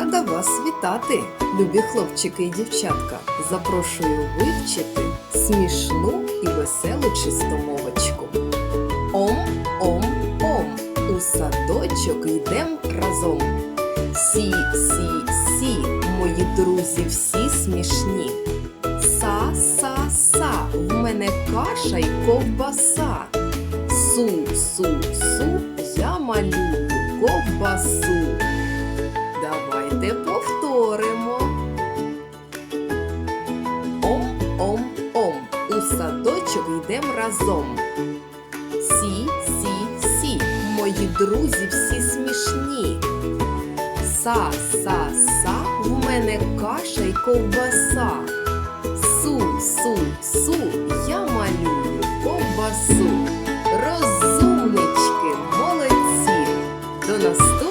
Рада вас вітати, любі хлопчики і дівчатка. Запрошую вивчити смішну і веселу чистомовочку. Ом, ом, ом, у садочок йдем разом. Сі, сі, сі, мої друзі всі смішні. Са, са, са, в мене каша й ковбаса. Су, су, су, я малюю ковбасу. Давайте повторимо. Ом-ом-ом. У садочок йдемо разом. Сі-сі-сі. Мої друзі всі смішні. Са-са-са, в мене каша й ковбаса. Су-су-су, я малюю ковбасу. Розумнички, молодці. До наступного.